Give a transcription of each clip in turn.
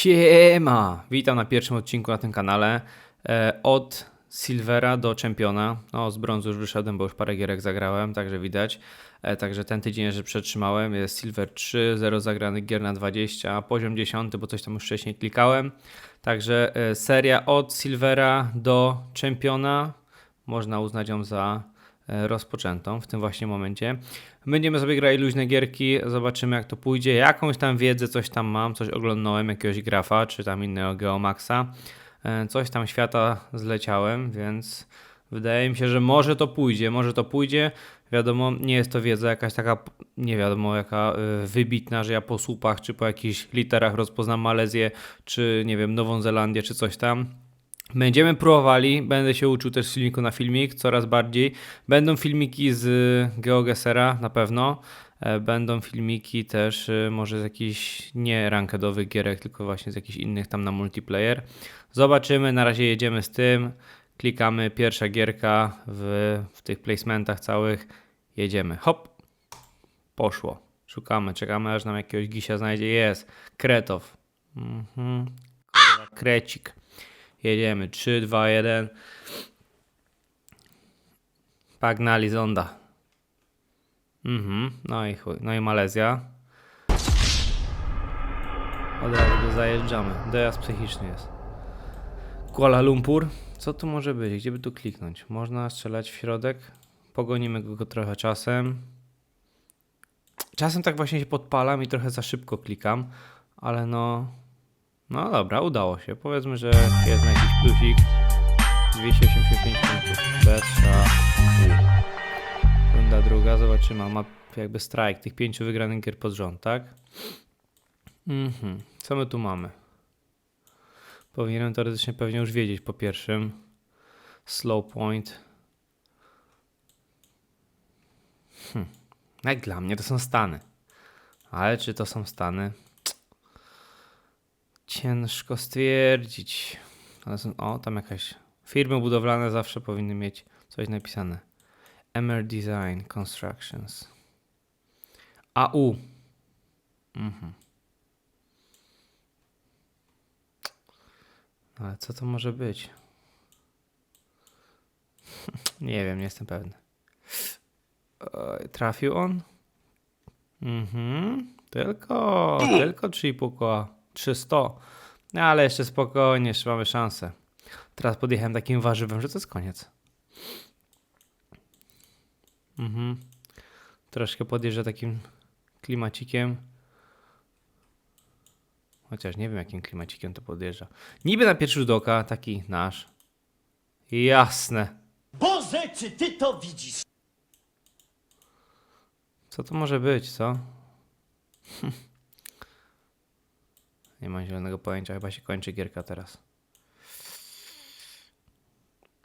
Siema! Witam na pierwszym odcinku na tym kanale. E, od Silvera do Czempiona. No, z brązu już wyszedłem, bo już parę gierek zagrałem, także widać. E, także ten tydzień jeszcze przetrzymałem. Jest Silver 3, 0 zagranych gier na 20, poziom 10, bo coś tam już wcześniej klikałem. Także e, seria od Silvera do Czempiona. Można uznać ją za rozpoczętą w tym właśnie momencie. Będziemy sobie grali luźne gierki, zobaczymy jak to pójdzie. Jakąś tam wiedzę, coś tam mam, coś oglądałem, jakiegoś grafa, czy tam innego Geomaxa. E, Coś tam świata zleciałem, więc wydaje mi się, że może to pójdzie, może to pójdzie. Wiadomo, nie jest to wiedza jakaś taka, nie wiadomo jaka y, wybitna, że ja po słupach czy po jakichś literach rozpoznam Malezję, czy nie wiem, Nową Zelandię, czy coś tam. Będziemy próbowali, będę się uczył też z na filmik coraz bardziej. Będą filmiki z GeoGesera na pewno. E, Będą filmiki też y, może z jakichś nie rankedowych gierek, tylko właśnie z jakichś innych tam na multiplayer. Zobaczymy, na razie jedziemy z tym. Klikamy pierwsza gierka w, w tych placementach całych. Jedziemy. Hop. Poszło. Szukamy, czekamy aż nam jakiegoś gisia znajdzie. Jest. Kretow. Mhm. Krecik. Jedziemy. 3, 2, 1. Pagnali zonda. Mhm. No i chuj. No i Malezja. Od razu go zajeżdżamy. Dojazd psychiczny jest. Kuala Lumpur. Co tu może być? Gdzie by tu kliknąć? Można strzelać w środek. Pogonimy go trochę czasem. Czasem tak właśnie się podpalam i trochę za szybko klikam, ale no. No dobra, udało się. Powiedzmy, że jest na jakiś plusik. 285 punktów. Bez. Runda druga, zobaczymy. Ma jakby strike tych pięciu wygranych gier pod rząd, tak? Mhm. Co my tu mamy? Powinienem teoretycznie pewnie już wiedzieć po pierwszym. Slow point. Hm. Jak dla mnie to są Stany. Ale czy to są Stany? Ciężko stwierdzić. Ale są, o, tam jakaś. Firmy budowlane zawsze powinny mieć coś napisane. MR Design Constructions. AU. Mhm. Ale co to może być? nie wiem, nie jestem pewny. Trafił on? Mhm. Tylko, tylko 3,5 koła. 300. No ale jeszcze spokojnie, jeszcze mamy szansę. Teraz podjechałem takim warzywem, że to jest koniec. Mhm. Troszkę podjeżdża takim klimacikiem. Chociaż nie wiem, jakim klimacikiem to podjeżdża. Niby na pierwszy rzut oka, taki nasz. Jasne. Boże, czy ty to widzisz? Co to może być, co? Nie mam zielonego pojęcia, chyba się kończy gierka teraz.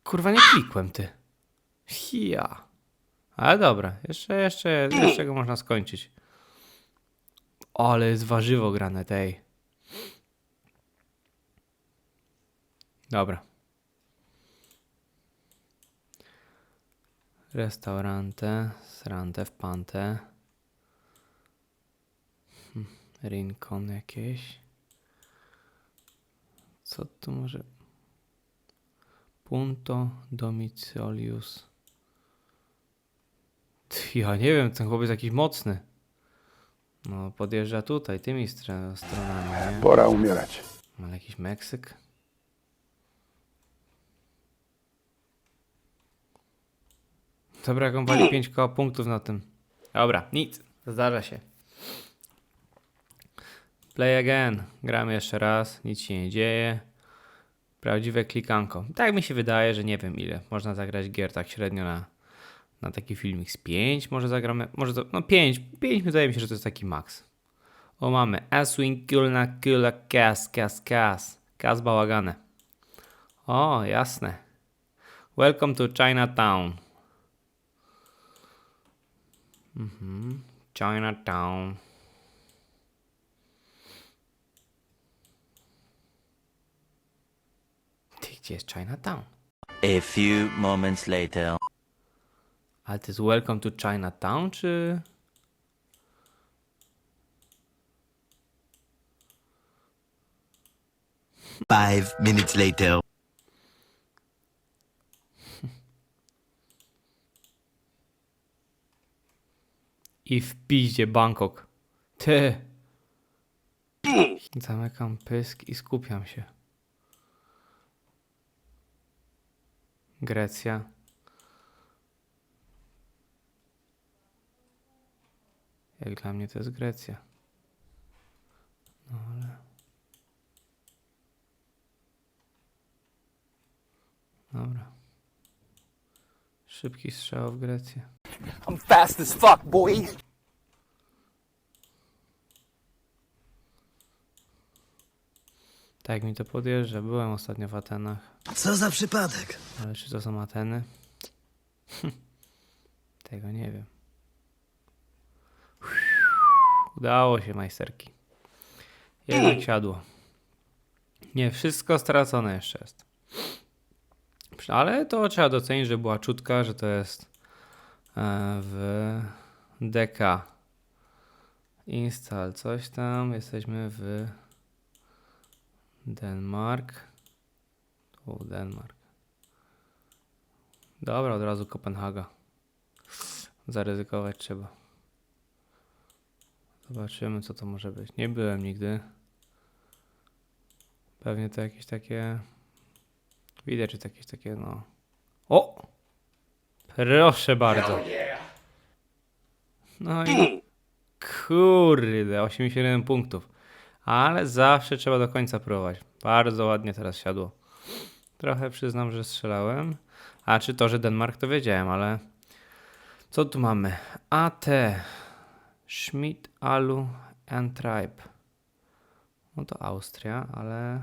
Kurwa, nie klikłem, ty. Ja. Ale dobra, jeszcze, jeszcze, jeszcze go można skończyć. Ale jest warzywo grane tej. Dobra. Restaurante, srante w pante. Hm, Rincon jakieś. Co tu może... Punto domicilius. Ja nie wiem, ten chłopiec jakiś mocny. No, podjeżdża tutaj, tymi str- stronami, nie? Pora umierać. Ale jakiś Meksyk? Dobra, jak on wali 5 koła punktów na tym. Dobra, nic. Zdarza się. Play again. Gramy jeszcze raz. Nic się nie dzieje. Prawdziwe klikanko. Tak mi się wydaje, że nie wiem ile. Można zagrać gier tak średnio na, na taki filmik z 5. Może zagramy. Może to. No 5. 5 wydaje mi się, że to jest taki maks. O mamy. Aswing, Kulna, Kula, Kas, Kas, Kas. Kas bałagane. O, jasne. Welcome to Chinatown. Mhm. Chinatown. Ty, gdzie jest Chinatown? A few moments later. Ale to jest Welcome to Chinatown, czy... Five minutes later. I w piździe Bangkok. Ty. Zamykam pysk i skupiam się. Grecja. Jak dla mnie to jest Grecja. No ale. Dobra. Szybki strzał w Grecję. I'm fast as fuck, boy. Tak mi to podjeżdża. Byłem ostatnio w Atenach. Co za przypadek? Ale czy to są Ateny? Tego nie wiem. Udało się, majsterki. Jednak siadło. Nie, wszystko stracone jeszcze jest. Ale to trzeba docenić, że była czutka, że to jest e, w DK. Install coś tam. Jesteśmy w Denmark. Tu Denmark. Dobra, od razu Kopenhaga. Zaryzykować trzeba. Zobaczymy, co to może być. Nie byłem nigdy. Pewnie to jakieś takie. Widać, że to jakieś takie, no. O! Proszę bardzo. No i. Kurde, 87 punktów. Ale zawsze trzeba do końca próbować. Bardzo ładnie teraz siadło. Trochę przyznam, że strzelałem. A czy to, że Denmark, to wiedziałem, ale. Co tu mamy? AT. Schmidt, Alu and Tribe. No to Austria, ale.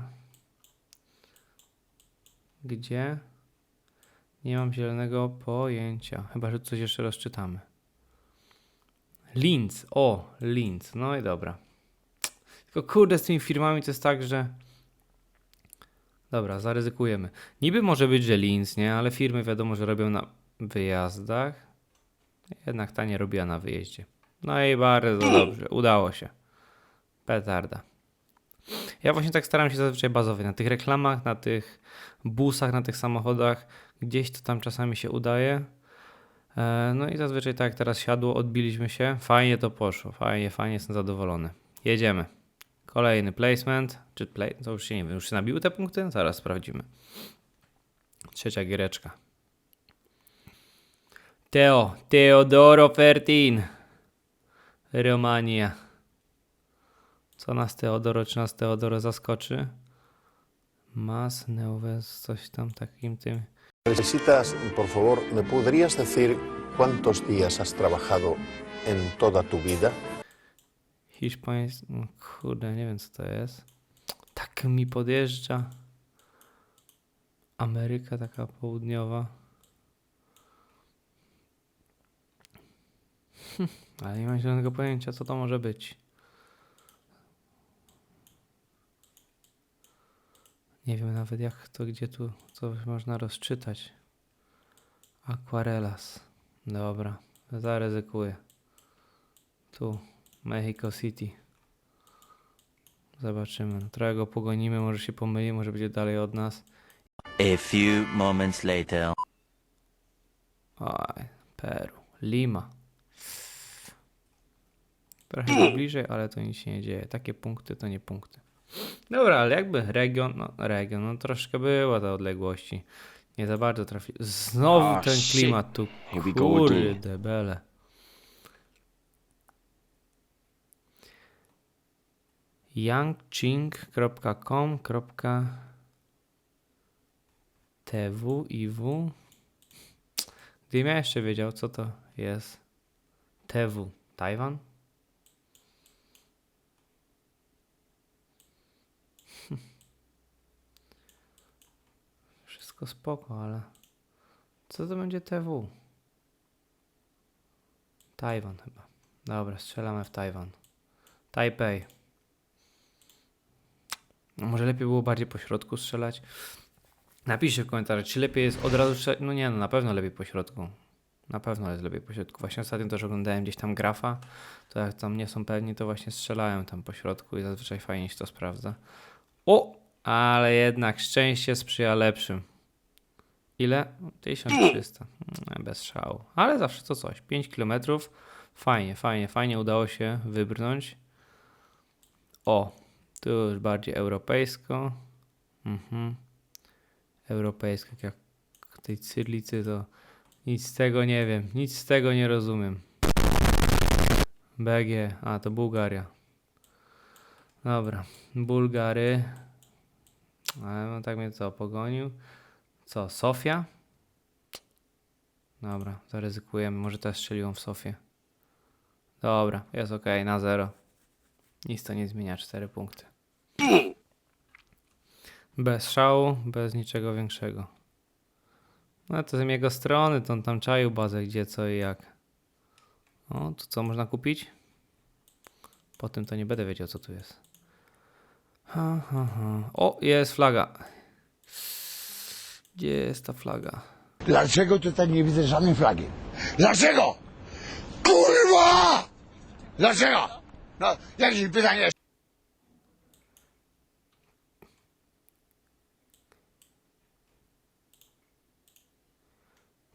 Gdzie? Nie mam zielonego pojęcia. Chyba, że coś jeszcze rozczytamy. Linz. O, Linz. No i dobra. Tylko kurde, z tymi firmami to jest tak, że. Dobra, zaryzykujemy. Niby może być, że Linz, nie? Ale firmy wiadomo, że robią na wyjazdach. Jednak ta nie robiła na wyjeździe. No i bardzo dobrze, udało się. Petarda. Ja właśnie tak staram się zazwyczaj bazować na tych reklamach, na tych busach, na tych samochodach. Gdzieś to tam czasami się udaje. E, No i zazwyczaj tak jak teraz siadło, odbiliśmy się. Fajnie to poszło, fajnie, fajnie, jestem zadowolony. Jedziemy. Kolejny placement, czy play, to już się nie wiem, już się nabiły te punkty? Zaraz sprawdzimy. Trzecia giereczka. Teo, Teodoro Fertin. Romania. Co nas Teodoro, czy nas Teodoro zaskoczy? Mas, Neuves, coś tam takim tym. Necesitas, por favor, ¿me podrías decir cuántos días has trabajado en toda tu vida? Hiszpański, no kurde, nie wiem co to jest. Tak mi podjeżdża. Ameryka taka południowa. Ale nie mam zielonego pojęcia, co to może być. Nie wiem nawet jak to, gdzie tu coś można rozczytać. Aquarelas. Dobra, zaryzykuję. Tu, Mexico City. Zobaczymy. No, trochę go pogonimy, może się pomyli, może będzie dalej od nas. A few moments later. Oj, Peru. Lima. Trochę bliżej, ale to nic się nie dzieje. Takie punkty to nie punkty. Dobra, ale jakby region, no region, no troszkę było te odległości. Nie za bardzo trafi. Znowu Ah, ten shit. klimat tu. Kurde, bele. yangching.com.tw i w. Gdybym ja jeszcze wiedział, co to jest TW. Tajwan? Wszystko spoko, ale co to będzie TW? Tajwan chyba. Dobra, strzelamy w Tajwan. Tajpej. No może lepiej było bardziej po środku strzelać? Napiszcie w komentarzu, czy lepiej jest od razu strzelać? No nie, no na pewno lepiej po środku. Na pewno jest lepiej po środku. Właśnie ostatnio też oglądałem gdzieś tam grafa, to jak tam nie są pewni, to właśnie strzelają tam po środku i zazwyczaj fajnie się to sprawdza. O! Ale jednak szczęście sprzyja lepszym. Ile? 1300. Mm, Bez szału. Ale zawsze to coś. 5 km. Fajnie, fajnie, fajnie udało się wybrnąć. O, tu już bardziej europejsko. Mhm. Europejsko, jak w tej cyrlicy to nic z tego nie wiem, nic z tego nie rozumiem. BG, a to Bułgaria. Dobra, Bułgary. Ale no tak mnie co, pogonił. Co, Sofia? Dobra, zaryzykujemy. Może też strzeliłem w Sofię. Dobra, jest ok, na zero. Nic to nie zmienia, 4 punkty. Bez szału, bez niczego większego. No to z jego strony, to on tam czaił bazę, gdzie, co i jak. O, tu co można kupić? Po tym to nie będę wiedział, co tu jest. Ha, ha, ha. O, jest flaga. Gdzie jest ta flaga? Dlaczego tutaj nie widzę żadnej flagi? Dlaczego? Kurwa! Dlaczego? No, jakieś pytanie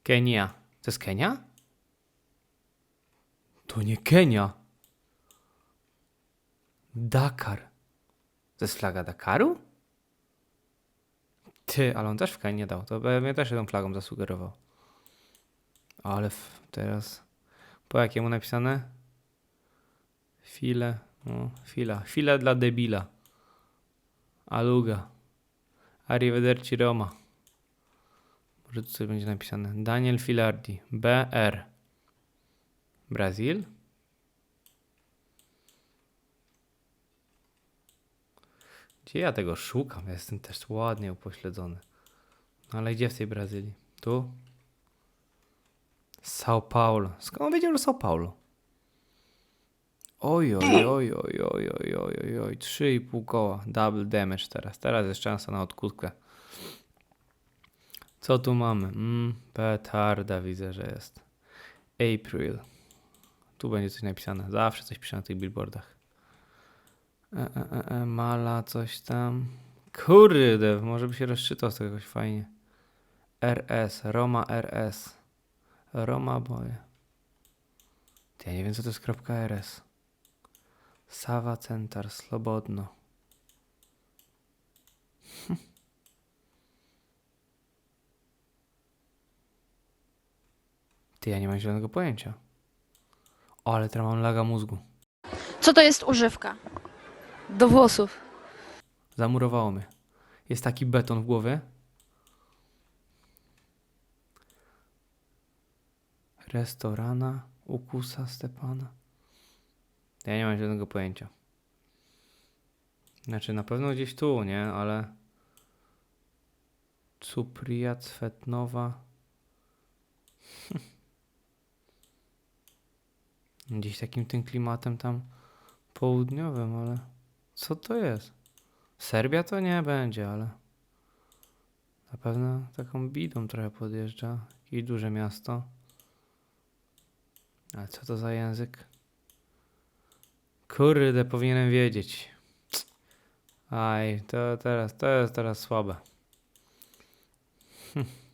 Kenia. To jest Kenia? To nie Kenia. Dakar. To jest flaga Dakaru? Ty, ale on też w Kenii dał. To mnie też tą flagą zasugerował. Ale teraz. Po jakiemu napisane? File. No, fila. Fila dla debila. Aluga. Arrivederci Roma. Może tu coś będzie napisane. Daniel Filardi. BR. Brazil? Gdzie ja tego szukam? Ja jestem też ładnie upośledzony. No ale gdzie w tej Brazylii? Tu? São Paulo. Skąd on wiedział, że São Paulo? Oj, oj, oj, oj, oj, oj, oj, oj, oj. 3,5 koła. Double damage teraz. Teraz jest szansa na odkutkę. Co tu mamy? Mm, petarda widzę, że jest. April. Tu będzie coś napisane. Zawsze coś pisze na tych billboardach. E, e, e, e, mala coś tam. Kurde, może by się rozczytał z tego jakoś fajnie. RS, Roma RS. Roma boje. Ja nie wiem co to jest kropka RS. Sawa Centar, Slobodno. Ty, ja nie mam zielonego pojęcia. O, ale teraz mam laga mózgu. Co to jest używka? Do włosów. Zamurowało mnie. Jest taki beton w głowie. Restorana Ukusa Stepana. Ja nie mam żadnego pojęcia. Znaczy na pewno gdzieś tu, nie? Ale Cupria Cwetnowa. Gdzieś takim tym klimatem tam południowym, ale co to jest? Serbia to nie będzie, ale na pewno taką bidą trochę podjeżdża. Jakieś duże miasto. Ale co to za język? Kurde, powinienem wiedzieć. Aj, to teraz, to jest teraz słabe. Hm.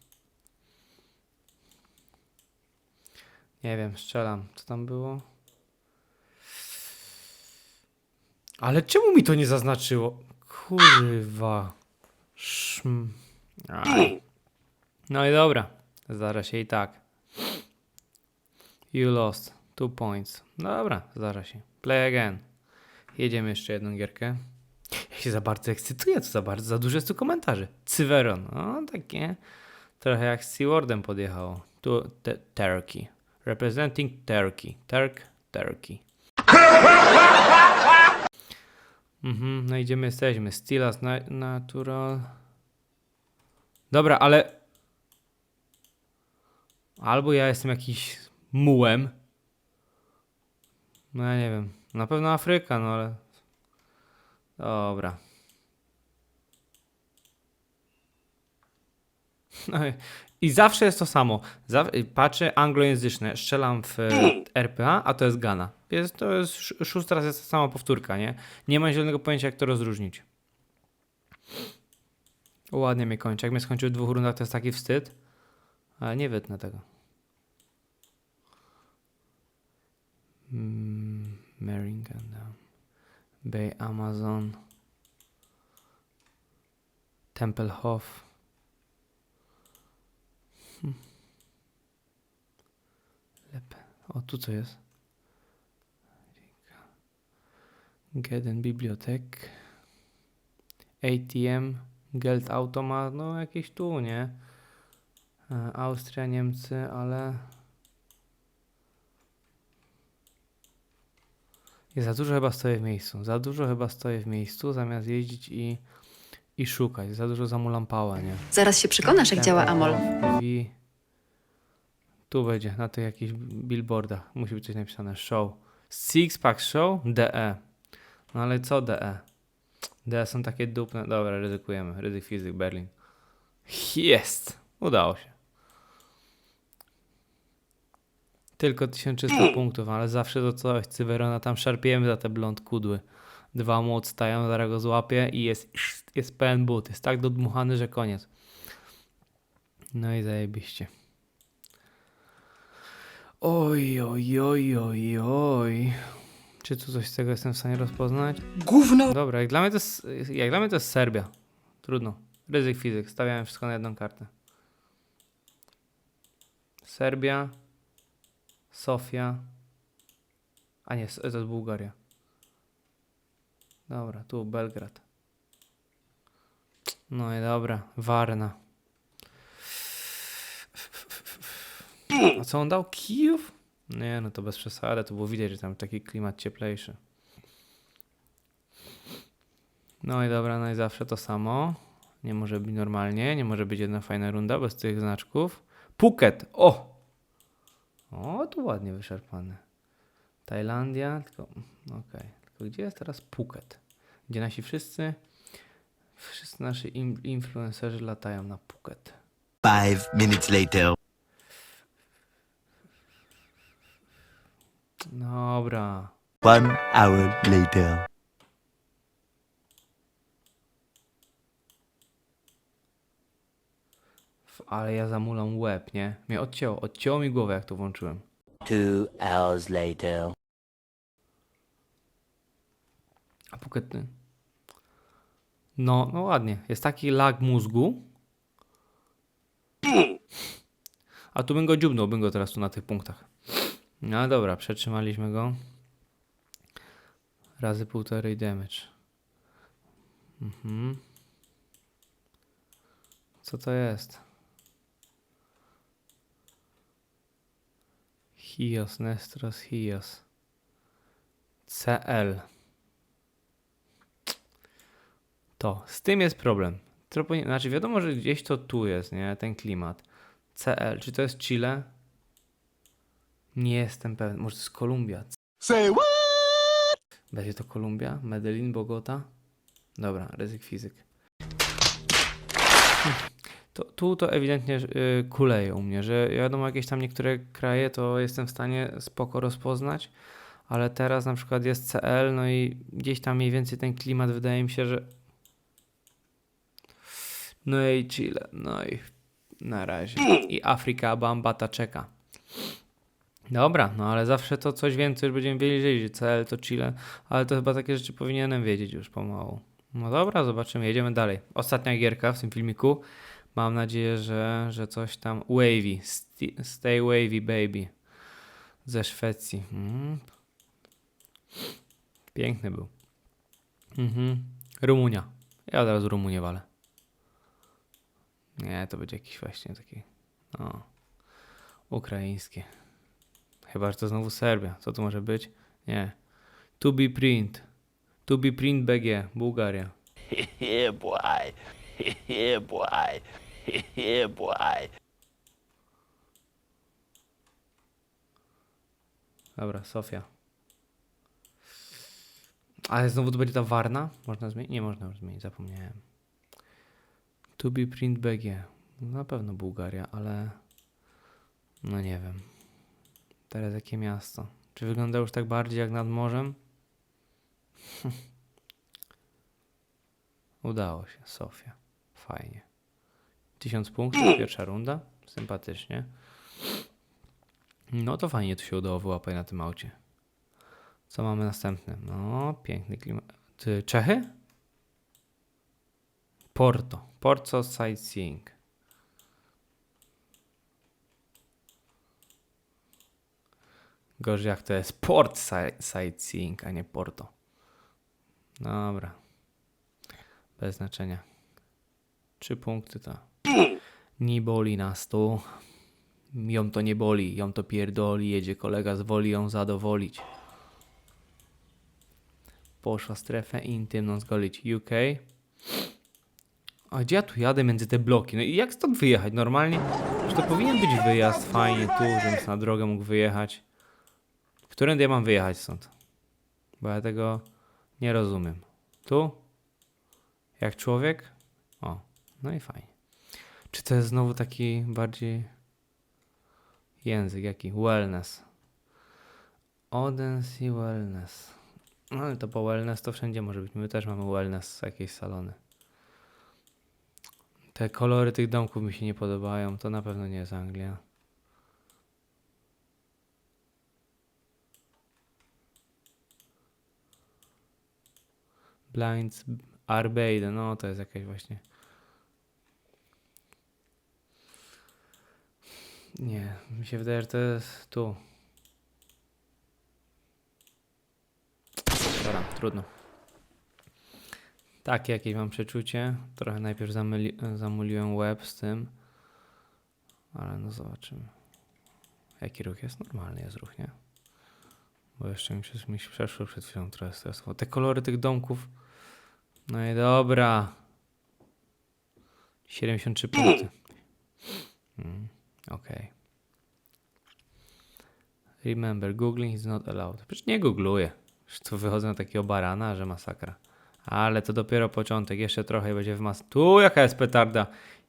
Nie wiem, strzelam. Co tam było? Ale czemu mi to nie zaznaczyło? Kurwa. Szm. No i dobra. Zdarza się i tak. You lost. Two points. Dobra, zdarza się. Play again. Jedziemy jeszcze jedną gierkę. Ja się za bardzo ekscytuję, co za bardzo, za dużo jest tu komentarzy. Cyveron. No, takie trochę jak z Seawardem podjechało. Tu te, Turkey. Representing Turkey. Turk, Turkey. Mhm, no idziemy, jesteśmy. Stilas na, Natural. Dobra, ale. Albo ja jestem jakiś mułem. No ja nie wiem. Na pewno Afryka, no ale. Dobra. No i- zawsze jest to samo. Zaw- patrzę anglojęzyczne, strzelam w e, RPA, a to jest Ghana. Jest, to jest sz- szósty raz jest ta sama powtórka, nie? Nie mam zielonego pojęcia, jak to rozróżnić. Ładnie mnie kończy. Jak mnie skończył w dwóch rundach, to jest taki wstyd. Ale nie wytnę tego. Mm, Meringham. Bay Amazon. Tempelhof. Hm. Lepe. O, tu co jest? Geden Bibliotek. ATM. Geldautomat. No jakieś tu, nie? E, Austria, Niemcy, ale... Ja za dużo chyba stoję w miejscu. Za dużo chyba stoję w miejscu, zamiast jeździć i, i szukać. Za dużo zamulam pałę, nie? Zaraz się przekonasz, jak działa Amol. I tu będzie, na tych jakichś billboardach. Musi być coś napisane. Show. Six Pack Show DE. No ale co DE? DE są takie dupne. Dobra, ryzykujemy. Ryzyk fizyk Berlin. Jest! Udało się. Tylko 1300 punktów, ale zawsze to coś. Cyberona tam szarpiemy za te blond kudły. Dwa mu odstają, zaraz go złapię i jest, jest pełen but. Jest tak dodmuchany, że koniec. No i zajebiście. Oj, oj, oj, oj, oj. Czy tu coś z tego jestem w stanie rozpoznać? Gówno! Dobra, jak dla mnie to jest, jak dla mnie to jest Serbia. Trudno. Ryzyk fizyk. Stawiałem wszystko na jedną kartę. Serbia. Sofia. A nie, to jest Bułgaria. Dobra, tu Belgrad. No i dobra, Warna. A co on dał? Kijów? Nie, no to bez przesady, to było widać, że tam taki klimat cieplejszy. No i dobra, no i zawsze to samo. Nie może być normalnie, nie może być jedna fajna runda bez tych znaczków. Phuket! O! O, tu ładnie wyczerpane. Tajlandia, tylko, okej. Tylko gdzie jest teraz Phuket? Gdzie nasi wszyscy, wszyscy nasi im, influencerzy latają na Phuket. Five minutes later. Dobra. One hour later. Ale ja zamulam łeb, nie? Mnie odcięło, odcięło mi głowę, jak to włączyłem. Two hours later. A. No, no ładnie. Jest taki lag mózgu. A tu bym go dziubnął, bym go teraz tu na tych punktach. No dobra, przetrzymaliśmy go. Razy półtorej damage. Mhm. Co to jest? Hios, Nestros, Hios. CL. To, z tym jest problem. Tropo, znaczy wiadomo, że gdzieś to tu jest, nie? Ten klimat. CL, czy to jest Chile? Nie jestem pewien. Może to jest Kolumbia. Say what? Będzie to Kolumbia? Medellin, Bogota? Dobra, ryzyk fizyk. To, tu to ewidentnie y, kuleje u mnie, że wiadomo, jakieś tam niektóre kraje to jestem w stanie spoko rozpoznać, ale teraz na przykład jest CL, no i gdzieś tam mniej więcej ten klimat wydaje mi się, że no i Chile, no i na razie. I Afryka, Bambata czeka. Dobra, no ale zawsze to coś więcej już będziemy wiedzieli, że CL to Chile, ale to chyba takie rzeczy powinienem wiedzieć już pomału. No dobra, zobaczymy, jedziemy dalej. Ostatnia gierka w tym filmiku. Mam nadzieję, że, że coś tam. Wavy, stay wavy baby. Ze Szwecji. Mm. Piękny był. Mhm. Rumunia. Ja od razu Rumunię walę. Nie, to będzie jakiś właśnie taki. No. Ukraińskie. Chyba, że to znowu Serbia. Co to może być? Nie. To be print. To be print BG. Bułgaria. Yeah, boy. Yeah, boy. Yeah, boy. Dobra, Sofia. Ale znowu to będzie ta Warna? Można zmienić? Nie można już zmienić, zapomniałem. To be print BG. Na pewno Bułgaria, ale... No nie wiem. Teraz jakie miasto? Czy wygląda już tak bardziej jak nad morzem? Udało się, Sofia. Fajnie. 1000 punktów, pierwsza runda. Sympatycznie. No to fajnie tu się udało wyłapać na tym aucie. Co mamy następne? No, piękny klimat. Czechy? Porto. Porto Sightseeing. Gorzej jak to jest Port si- Sightseeing, a nie Porto. Dobra. Bez znaczenia. Trzy punkty to. Nie boli nas to. Ją to nie boli, ją to pierdoli. Jedzie kolega z woli ją zadowolić. Poszła strefę intymną zgolić. UK. A gdzie ja tu jadę między te bloki? No i jak stąd wyjechać? Normalnie, że to powinien być wyjazd fajnie tu, żebym na drogę mógł wyjechać. Którędy ja mam wyjechać stąd? Bo ja tego nie rozumiem. Tu? Jak człowiek? O, no i fajnie. Czy to jest znowu taki bardziej język, jaki? Wellness. Odense Wellness. No ale to po wellness to wszędzie może być. My też mamy wellness, jakieś salony. Te kolory tych domków mi się nie podobają. To na pewno nie jest Anglia. Blinds Arbeide, no to jest jakaś właśnie. Nie, mi się wydaje, że to jest tu. Dobra, trudno. Takie jakieś mam przeczucie. Trochę najpierw zamyli, zamuliłem łeb z tym. Ale no zobaczymy. Jaki ruch jest? Normalny jest ruch, nie? Bo jeszcze mi się, mi się przeszło przed chwilą trochę stresowo. Te kolory tych domków. No i dobra. 73 punkty. Mm, Okej. Remember, googling is not allowed. Przecież nie googluję. Już tu wychodzę na takiego barana, że masakra. Ale to dopiero początek. Jeszcze trochę i będzie w mas... Tu jaka jest petarda.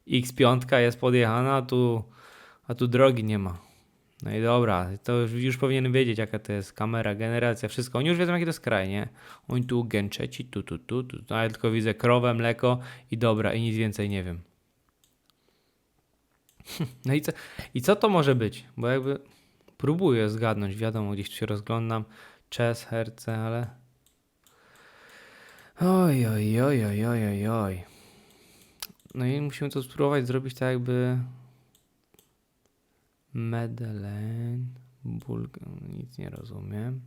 X5 jest podjechana, a tu, a tu drogi nie ma. No i dobra, to już, już powinien wiedzieć, jaka to jest kamera, generacja, wszystko. Oni już wiedzą, jaki to jest kraj, nie? Oni tu gęczeci, tu, tu, tu, tu. No, ja tylko widzę krowę, mleko i dobra, i nic więcej nie wiem. No i co, i co to może być? Bo jakby próbuję zgadnąć, wiadomo, gdzieś tu się rozglądam. Czes, herce, ale... Oj, oj, oj, oj, oj, oj, oj. No i musimy to spróbować zrobić tak jakby... Medellin, Bulga... Nic nie rozumiem.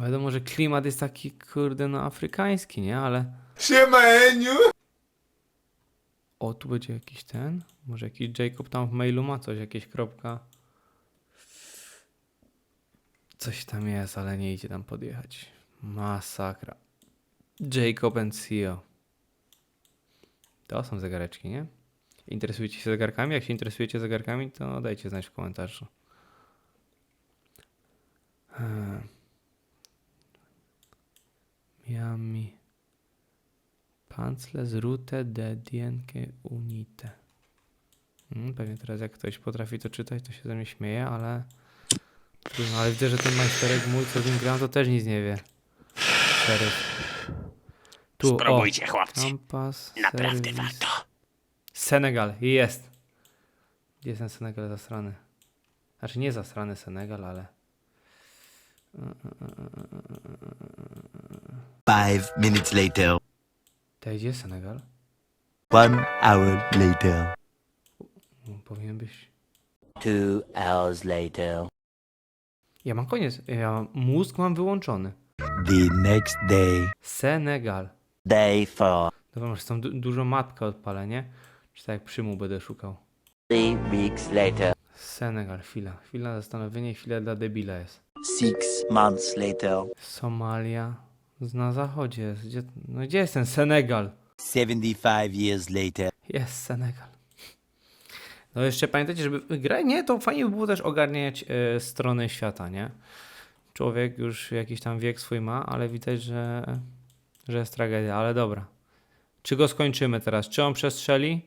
Wiadomo, że klimat jest taki, kurde, no afrykański, nie? Ale... O, tu będzie jakiś ten? Może jakiś Jacob tam w mailu ma coś, jakieś kropka. Coś tam jest, ale nie idzie tam podjechać. Masakra. Jacob and CEO. To są zegareczki, nie? Interesujecie się zegarkami? Jak się interesujecie zegarkami, to dajcie znać w komentarzu. Hmm. Miami. Panzle zrute dedienke unite. Hmm, pewnie teraz jak ktoś potrafi to czytać, to się ze mnie śmieje, ale... Ale widzę, że ten majsterek mój, co z nim gram, to też nic nie wie. Tu, Spróbujcie, o. chłopcy. Kampas, Naprawdę serwis. warto. Senegal, jest. Gdzie jest ten Senegal zasrany? Znaczy nie zasrany Senegal, ale... Five minutes later. Tutaj gdzie jest Senegal? One hour later. Powinien być... Two hours later. Ja mam koniec, ja mózg mam wyłączony. The next day. Senegal. Day four. Dobra, może tam du dużo matka odpalę, nie? Czy tak jak przymu będę szukał. Three weeks later. Senegal, chwila. Chwila zastanowienia, chwila dla debila jest. Six months later. Somalia. Na zachodzie jest. Gdzie, no gdzie jest ten Senegal? Seventy-five years later. Jest Senegal. No jeszcze pamiętajcie, żeby grać, nie, to fajnie by było też ogarniać e, stronę świata, nie? Człowiek już jakiś tam wiek swój ma, ale widać, że, że jest tragedia, ale dobra. Czy go skończymy teraz? Czy on przestrzeli?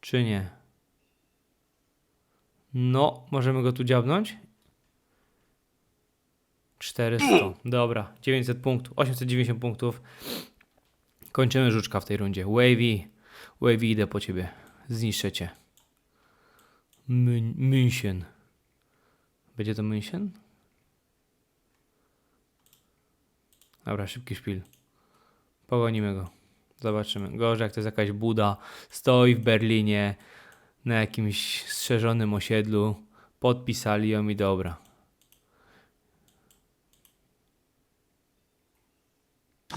Czy nie? No, możemy go tu dziabnąć? 400. Dobra, 900 punktów, 890 punktów. Kończymy żuczka w tej rundzie. Wavy, Wavy idę po ciebie. Zniszczę cię. Mün- München. Będzie to München? Dobra, szybki szpil. Pogonimy go. Zobaczymy. Gorzej jak to jest jakaś buda. Stoi w Berlinie na jakimś strzeżonym osiedlu. Podpisali ją i dobra.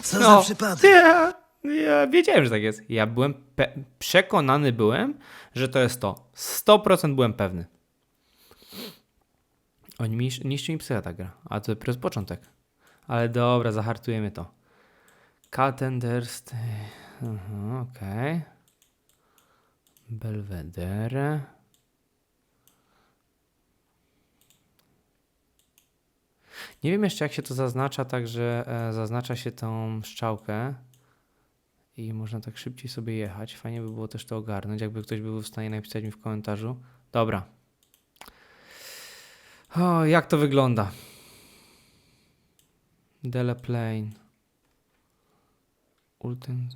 Co No, za przypadek? Ja, ja wiedziałem, że tak jest. Ja byłem przekonany byłem, że to jest to. 100% byłem pewny. Oni niszczy mi psycha ta gra. A to dopiero jest początek. Ale dobra, zahartujemy to. Kaltenderst. Aha, okej. Belvedere. Nie wiem jeszcze jak się to zaznacza, także e, zaznacza się tą strzałkę i można tak szybciej sobie jechać. Fajnie by było też to ogarnąć, jakby ktoś był w stanie napisać mi w komentarzu. Dobra. O, jak to wygląda? Delaplane. Ulten.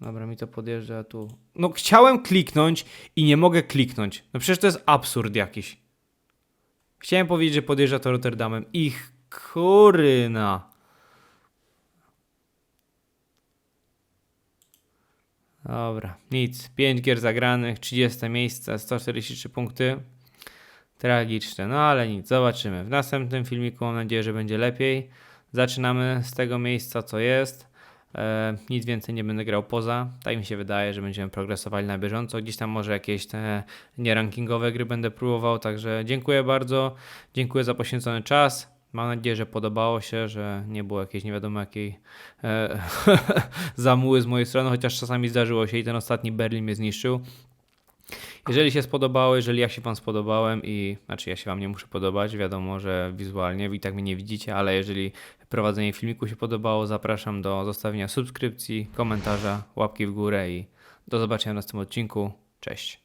Dobra, mi to podjeżdża tu. No, chciałem kliknąć i nie mogę kliknąć. No przecież to jest absurd jakiś. Chciałem powiedzieć, że podjeżdża to Rotterdamem. Ich kuryna. Dobra, nic. 5 gier zagranych, 30 miejsce, 143 punkty. Tragiczne, no ale nic, zobaczymy. W następnym filmiku mam nadzieję, że będzie lepiej. Zaczynamy z tego miejsca, co jest. E, nic więcej nie będę grał poza. Tak mi się wydaje, że będziemy progresowali na bieżąco. Gdzieś tam może jakieś te nierankingowe gry będę próbował. Także dziękuję bardzo. Dziękuję za poświęcony czas. Mam nadzieję, że podobało się, że nie było jakiejś nie wiadomo jakiej e, zamuły z mojej strony, chociaż czasami zdarzyło się i ten ostatni Berlin mnie zniszczył. Jeżeli się spodobało, jeżeli ja się Wam spodobałem i znaczy ja się Wam nie muszę podobać, wiadomo, że wizualnie i tak mnie nie widzicie, ale jeżeli prowadzenie filmiku się podobało, zapraszam do zostawienia subskrypcji, komentarza, łapki w górę i do zobaczenia w następnym odcinku. Cześć.